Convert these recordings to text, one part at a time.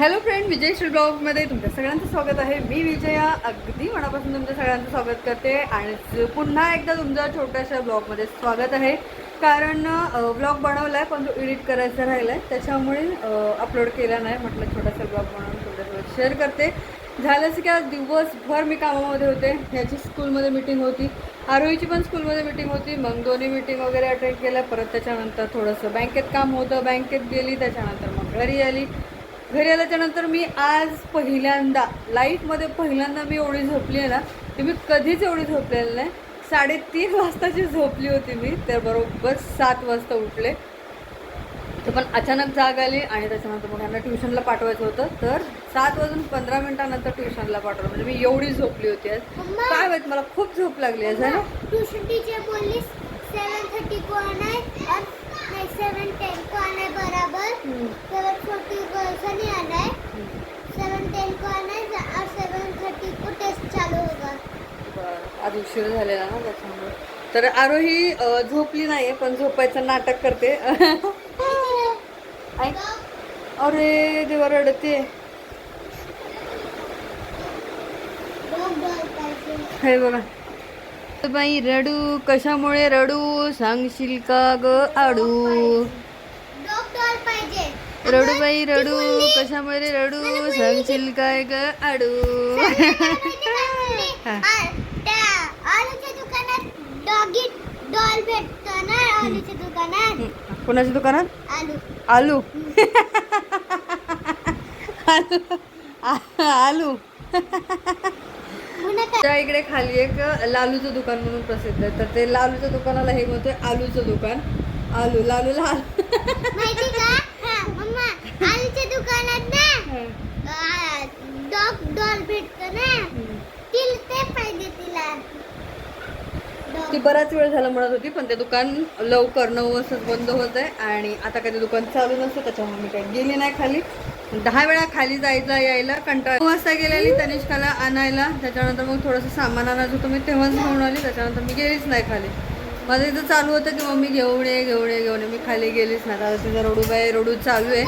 Hello friend विजयश्री ब्लॉगमध्ये तुमच्या सगळ्यांचं स्वागत आहे. मी विजया अगदी मनापासून तुमच्या सगळ्यांचं स्वागत करते आणि पुन्हा एकदा तुमचं छोट्याशा ब्लॉगमध्ये स्वागत आहे. कारण ब्लॉग बनवला आहे पण तो एडिट करायचा राहिला आहे त्याच्यामुळे अपलोड केला नाही. म्हटलं छोटासा ब्लॉग बनवून तुमच्यासोबत शेअर करते. झालंच की आज दिवसभर मी कामामध्ये होते. ह्याची स्कूलमध्ये मीटिंग होती. आरोहीची पण स्कूलमध्ये मीटिंग होती. मग दोन्ही मीटिंग वगैरे अटेंड केल्या. परत त्याच्यानंतर थोडंसं बँकेत काम होतं. बँकेत गेली. त्याच्यानंतर मग घरी आली. घरी आल्याच्यानंतर मी आज पहिल्यांदा लाईफमध्ये पहिल्यांदा मी एवढी झोपली आहे ना की मी कधीच एवढी झोपलेली नाही. साडेतीन वाजताची झोपली होती मी तर बरोबर सात वाजता उठले. तर पण अचानक जाग आली आणि त्याच्यानंतर मग यांना ट्युशनला पाठवायचं होतं. तर सात वाजून पंधरा मिनिटानंतर ट्युशनला पाठवलं. म्हणजे मी एवढी झोपली होती आज. काय माहीत मला खूप झोप लागली आहे झालं ट्यूशन टीचर बोली सेवन थर्टी को आना है और सेवन टेन को आना है बराबर आना है सेवन टेन को आना है और सेवन थर्टी को टेस्ट चालू होगा बरं आज उशीर झालेला ना त्याच्यामुळे. तर आरोही अं, झोपली नाही पण झोपायचं नाटक करते. ऐक. अरे देवा रडते. हे बघा. बाई रडू कशामुळे रडू? सांगशील का ग आडू? डॉल पाहिजे. रडू बाई रडू. कशामध्ये रडू? सांगशील काय ग आडू? दुकानात कोणाच्या दुकानात? आलू. आलू. त्या इकडे खाली एक लालूचं दुकान म्हणून प्रसिद्ध आहे. तर ते लालूच्या दुकानाला हे म्हणतोय आलूचं दुकान. आलू लालू लाल माहिती का हा मम्मा आलूच्या दुकानात ना डॉग डॉल भेटतो ना तिला ते पाहिजे तिला ती बराच वेळ झाला म्हणत होती पण ते दुकान लवकर नऊ वाजताच बंद होत आहे आणि आता काही दुकान चालू नसतं त्याच्यामुळे मी काही गेली नाही खाली. दहा वेळा खाली जायचा यायला कंटाळा. नऊ वाजता गेलेली तनिष्काला आणायला त्याच्यानंतर मग थोडंसं सामान आणायचं होतं मी तेव्हाच घेऊन आली त्याच्यानंतर मी गेलीच नाही खाली. माझं इथं चालू होतं की मम्मी घेऊन ये घेऊन ये घेऊन ये. मी खाली गेलीच नाही. आता तिथं रडू बाय रडू चालू आहे.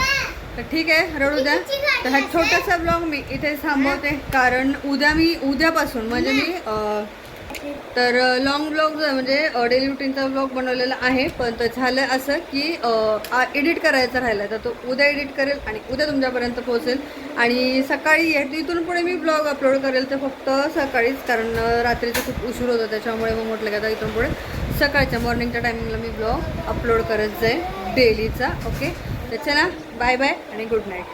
तर ठीक आहे रडू द्या. तर हा छोटासा ब्लॉग मी इथे थांबवते कारण उद्या मी उद्यापासून म्हणजे मी तर लॉंग ब्लॉग म्हणजे डेली रुटीनचा ब्लॉग बनवलेला आहे. पण तर झालं असं की एडिट करायचा राहिला. तर तो उद्या एडिट करेल आणि उद्या तुमच्यापर्यंत पोहोचेल. आणि सकाळी ये- इथून पुढे मी ब्लॉग अपलोड करेल. तर फक्त सकाळीच कारण रात्रीचं खूप उशीर होतं. त्याच्यामुळे मग म्हटलं की आता इथून पुढे सकाळच्या मॉर्निंगच्या टायमिंगला मी ब्लॉग अपलोड करत जाईल. डेलीचा ओके तर चला बाय बाय आणि गुड नाईट